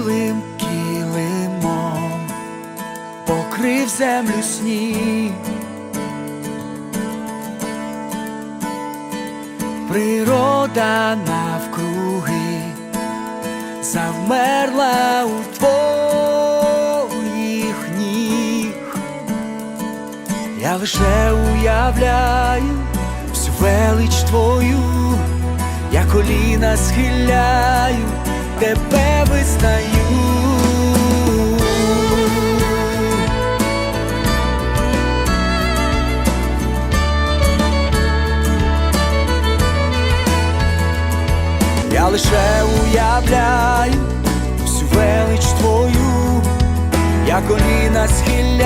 білим килимом покрив землю сніг, природа навкруги завмерла у твоїх ніг, я лише уявляю всю велич твою, я коліна схиляю тебе. Я лише уявляю всю велич твою, я коліна схиляю.